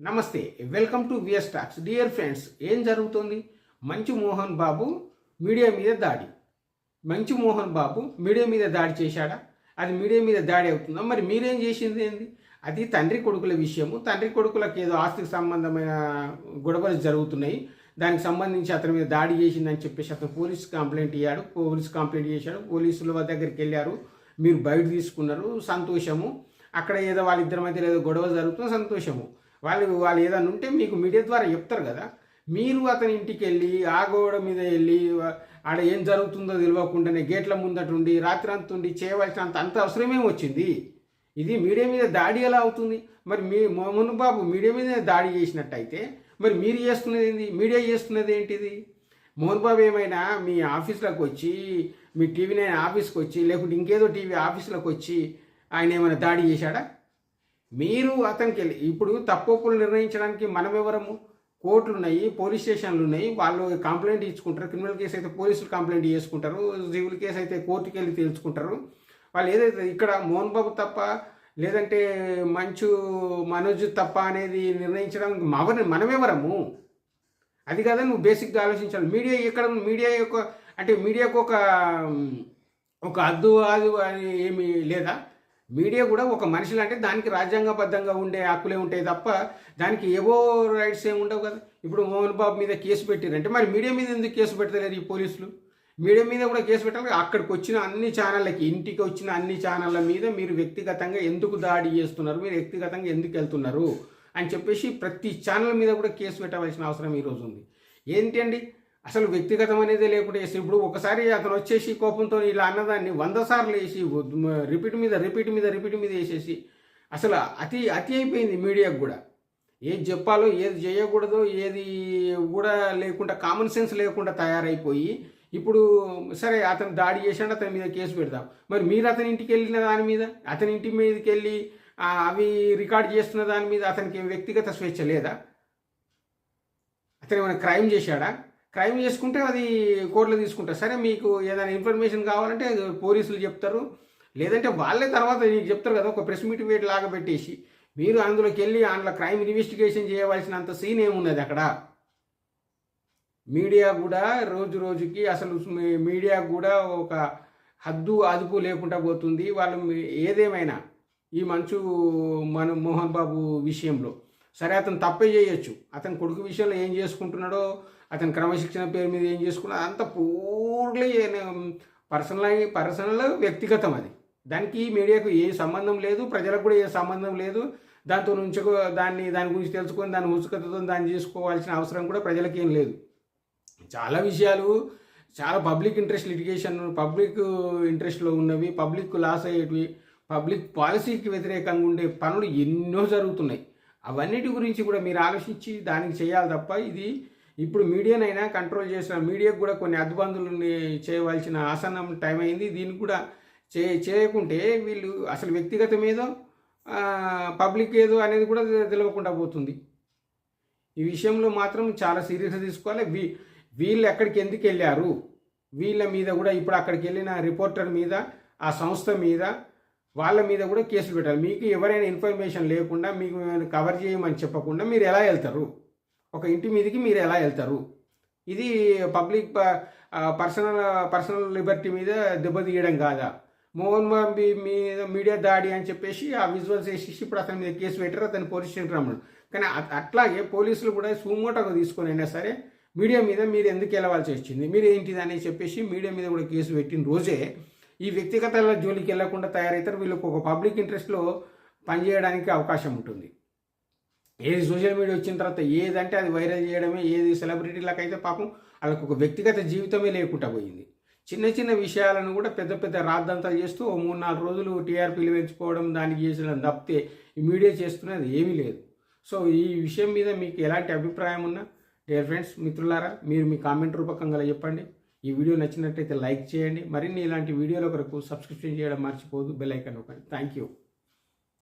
నమస్తే welcome to VS talks. Dear friends ఏం జరుగుతుంది? మంచు మోహన్ బాబు మీడియా మీద దాడి. మంచు మోహన్ బాబు మీడియా మీద దాడి చేశాడా? అది మీడియా మీద దాడి అవుతుందా? మరి మీరేం చేసింది ఏంది? అది తండ్రి కొడుకుల విషయము. తండ్రి కొడుకులకు ఏదో ఆస్తికి సంబంధమైన గొడవలు జరుగుతున్నాయి. దానికి సంబంధించి అతని మీద దాడి చేసిందని చెప్పేసి అతను పోలీస్ కంప్లైంట్ ఇయ్యాడు. పోలీస్ కంప్లైంట్ చేశాడు. పోలీసుల దగ్గరికి వెళ్ళారు. మీరు బయట తీసుకున్నారు. సంతోషము. అక్కడ ఏదో వాళ్ళిద్దరి మధ్య ఏదో గొడవ జరుగుతుందో సంతోషము. వాళ్ళు వాళ్ళు ఏదైనా ఉంటే మీకు మీడియా ద్వారా చెప్తారు కదా. మీరు అతని ఇంటికి వెళ్ళి ఆ గోడ మీద వెళ్ళి ఆడ ఏం జరుగుతుందో తెలియకుండానే గేట్ల ముందట ఉండి రాత్రి అంత ఉండి చేయవలసినంత అంత అవసరమే వచ్చింది. ఇది మీడియా మీద దాడి ఎలా అవుతుంది? మరి మీ మోహన్ బాబు మీడియా మీద దాడి చేసినట్టయితే మరి మీరు చేస్తున్నది ఏంది? మీడియా చేస్తున్నది ఏంటిది? మోహన్ బాబు ఏమైనా మీ ఆఫీస్లోకి వచ్చి మీ టీవీ నైన్ ఆఫీస్కి వచ్చి లేకుంటే ఇంకేదో టీవీ ఆఫీస్లోకి వచ్చి ఆయన ఏమైనా దాడి చేశాడా? మీరు అతనికి వెళ్ళి ఇప్పుడు తప్పులు నిర్ణయించడానికి మనం ఎవరము కోర్టులు ఉన్నాయి పోలీస్ స్టేషన్లు ఉన్నాయి వాళ్ళు కంప్లైంట్ ఇచ్చుకుంటారు క్రిమినల్ కేసు అయితే పోలీసులు కంప్లైంట్ చేసుకుంటారు సివిల్ కేసు అయితే కోర్టుకి వెళ్ళి తెలుసుకుంటారు వాళ్ళు ఏదైతే ఇక్కడ మోహన్ బాబు తప్ప లేదంటే మంచు మనోజ్ తప్ప అనేది నిర్ణయించడానికి మవ మనమెవరము? అది కదా నువ్వు బేసిక్గా ఆలోచించాలి. మీడియా ఎక్కడ మీడియా యొక్క అంటే మీడియాకు ఒక ఒక అద్దు అది అని ఏమి లేదా? మీడియా కూడా ఒక మనిషి అంటే దానికి రాజ్యాంగబద్ధంగా ఉండే హక్కులే ఉంటాయి తప్ప దానికి ఏవో రైట్స్ ఏమి ఉండవు కదా. ఇప్పుడు మోహన్ బాబు మీద కేసు పెట్టారంటే మరి మీడియా మీద ఎందుకు కేసు పెట్టలేదు ఈ పోలీసులు? మీడియా మీద కూడా కేసు పెట్టాలి అక్కడికి వచ్చిన అన్ని ఛానళ్ళకి ఇంటికి వచ్చిన అన్ని ఛానళ్ళ మీద మీరు వ్యక్తిగతంగా ఎందుకు దాడి చేస్తున్నారు? మీరు వ్యక్తిగతంగా ఎందుకు వెళ్తున్నారు? అని చెప్పేసి ప్రతి ఛానల్ మీద కూడా కేసు పెట్టవలసిన అవసరం ఈరోజు ఉంది. ఏంటి అండి? అసలు వ్యక్తిగతం అనేది లేకుండా వేసి ఇప్పుడు ఒకసారి అతను వచ్చేసి కోపంతో ఇలా అన్నదాన్ని వంద సార్లు వేసి రిపీట్ మీద రిపీట్ మీద రిపీట్ మీద వేసేసి అసలు అతి అతి అయిపోయింది మీడియాకు కూడా. ఏది చెప్పాలో ఏది చేయకూడదో ఏది కూడా లేకుండా కామన్ సెన్స్ లేకుండా తయారైపోయి ఇప్పుడు సరే అతను దాడి చేసాడు అతని మీద కేసు పెడతాం మరి మీరు అతని ఇంటికి వెళ్ళిన దాని మీద అతని ఇంటి మీదకి వెళ్ళి అవి రికార్డ్ చేస్తున్న దాని మీద అతనికి వ్యక్తిగత స్వేచ్ఛ లేదా? అతను ఏమైనా క్రైమ్ చేశాడా? క్రైమ్ చేసుకుంటే అది కోర్టులో తీసుకుంటారు. సరే మీకు ఏదైనా ఇన్ఫర్మేషన్ కావాలంటే పోలీసులు చెప్తారు. లేదంటే వాళ్ళే తర్వాత నీకు చెప్తారు కదా ఒక ప్రెస్ మీట్ వేట్ లాగా పెట్టేసి మీరు అందులోకి వెళ్ళి అందులో క్రైమ్ ఇన్వెస్టిగేషన్ చేయవలసినంత సీన్ ఏమున్నది అక్కడ? మీడియా కూడా రోజు రోజుకి అసలు మీడియా కూడా ఒక హద్దు అదుపు లేకుండా పోతుంది. వాళ్ళు ఏదేమైనా ఈ మంచు మన మోహన్ బాబు విషయంలో సరే అతను తప్పే చేయొచ్చు. అతని కొడుకు విషయంలో ఏం చేసుకుంటున్నాడో అతని క్రమశిక్షణ పేరు మీద ఏం చేసుకున్నాడో అంత పూర్లీ పర్సనల్ పర్సనల్ వ్యక్తిగతం అది. దానికి మీడియాకు ఏ సంబంధం లేదు ప్రజలకు కూడా ఏ సంబంధం లేదు. దాంతో నుంచి దాన్ని దాని గురించి తెలుసుకొని దాని ఉసుకతతో దాన్ని చేసుకోవాల్సిన అవసరం కూడా ప్రజలకి ఏం లేదు. చాలా విషయాలు చాలా పబ్లిక్ ఇంట్రెస్ట్ లిటిగేషన్ పబ్లిక్ ఇంట్రెస్ట్లో ఉన్నవి పబ్లిక్ లాస్ అయ్యేటివి పబ్లిక్ పాలసీకి వ్యతిరేకంగా ఉండే పనులు ఎన్నో జరుగుతున్నాయి. అవన్నిటి గురించి కూడా మీరు ఆలోచించి దానికి చేయాలి తప్ప ఇది ఇప్పుడు మీడియానైనా కంట్రోల్ చేసిన మీడియాకు కూడా కొన్ని అద్బందులని చేయవలసిన ఆసనం టైం అయింది. దీన్ని కూడా చే చేయకుంటే వీళ్ళు అసలు వ్యక్తిగతం ఏదో పబ్లిక్ ఏదో అనేది కూడా తెలియకుండా పోతుంది. ఈ విషయంలో మాత్రం చాలా సీరియస్గా తీసుకోవాలి. వీ వీళ్ళు ఎక్కడికి ఎందుకు వెళ్ళారు వీళ్ళ మీద కూడా ఇప్పుడు అక్కడికి వెళ్ళిన రిపోర్టర్ మీద ఆ సంస్థ మీద వాళ్ళ మీద కూడా కేసులు పెట్టాలి. మీకు ఎవరైనా ఇన్ఫర్మేషన్ లేకుండా మీకు ఏమైనా కవర్ చేయమని చెప్పకుండా మీరు ఎలా వెళ్తారు? ఒక ఇంటి మీదకి మీరు ఎలా వెళ్తారు? ఇది పబ్లిక్ పర్సనల్ పర్సనల్ లిబర్టీ మీద దెబ్బతీయడం కాదా? మోహన్ బాబీ మీద మీడియా దాడి అని చెప్పేసి ఆ విజువల్స్ వేసేసి ఇప్పుడు అతని మీద కేసు పెట్టారు అతని పోలీస్ స్టేషన్ రమ్మడు కానీ అట్లాగే పోలీసులు కూడా సుమోటోగా తీసుకొని అయినా సరే మీడియా మీద మీరు ఎందుకు వెళ్ళవలసి వచ్చింది? మీరు ఏంటిది అని చెప్పేసి మీడియా మీద కూడా కేసు పెట్టిన రోజే ఈ వ్యక్తిగత జోలికి వెళ్ళకుండా తయారైతారు. వీళ్ళకి ఒక పబ్లిక్ ఇంట్రెస్ట్లో పనిచేయడానికి అవకాశం ఉంటుంది. ఏది సోషల్ మీడియా వచ్చిన తర్వాత ఏదంటే అది వైరల్ చేయడమే ఏది సెలబ్రిటీలకు అయితే పాపం వాళ్ళకు ఒక వ్యక్తిగత జీవితమే లేకుండా పోయింది. చిన్న చిన్న విషయాలను కూడా పెద్ద పెద్ద రాద్దంతా చేస్తూ ఓ మూడు నాలుగు రోజులు టీఆర్పీలు పెంచుకోవడం దానికి చేసిన తప్పితే ఈ మీడియా చేస్తున్నది ఏమీ లేదు. సో ఈ విషయం మీద మీకు ఎలాంటి అభిప్రాయం ఉన్నా డియర్ ఫ్రెండ్స్ మిత్రులారా మీరు మీ కామెంట్ రూపకంగా చెప్పండి. ఈ వీడియో నచ్చినట్టయితే లైక్ చేయండి. మరిన్ని ఇలాంటి వీడియోల కొరకు సబ్స్క్రిప్షన్ చేయడం మర్చిపోదు బెల్ ఐకాన్ ఒకటి థ్యాంక్ యూ.